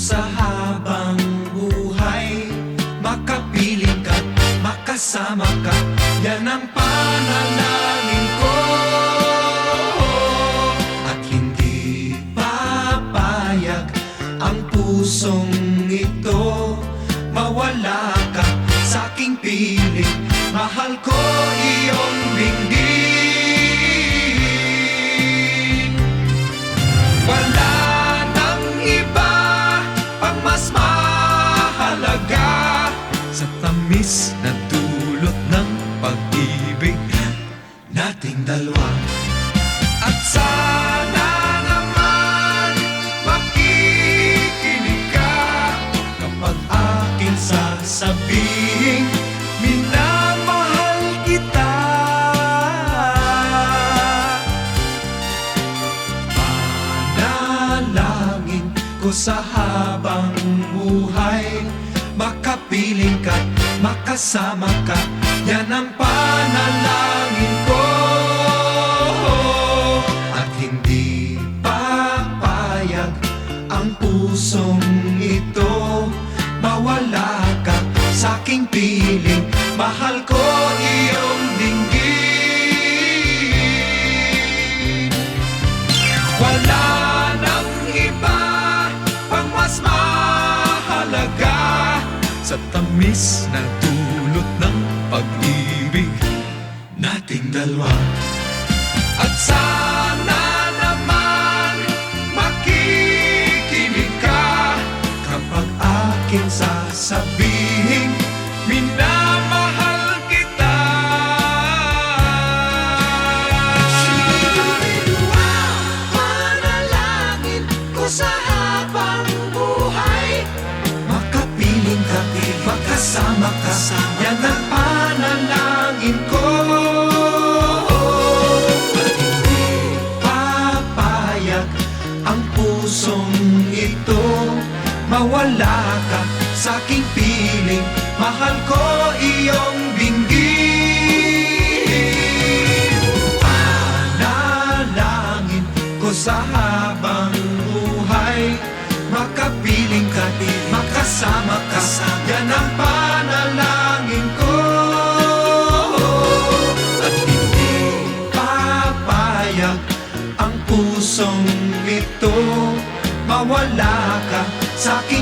sa habang buhay. Makapiling ka, makasama ka. Yan ang panalangin ko. At hindi papayag ang pusong ito. Mawala ka sa aking piling. Mahal ko iyong dinggin tamis na dulot ng pag-ibig nating dalawa. At sana naman makikinig ka Kapag aking sasabihin minamahal kita. Panalangin ko sa habang buhay Makapiling ka, makasama ka. Yan ang panalangin ko. At hindi papayag ang pusong ito. Mawala ka sa aking piling. Mahal ko Sa tamis na dulot ng pag-ibig nating dalawa. At sana naman makikinig ka Kapag aking sasabihin minamahal kita. Panalangin ko sa makasama ka Yan ang panalangin ko. At hindi papayag ang pusong ito. Mawala ka sa aking piling Mahal ko iyong dinggin Panalangin ko sa habang buhay Makapiling ka, makasama ka Mawala ka. Sa aking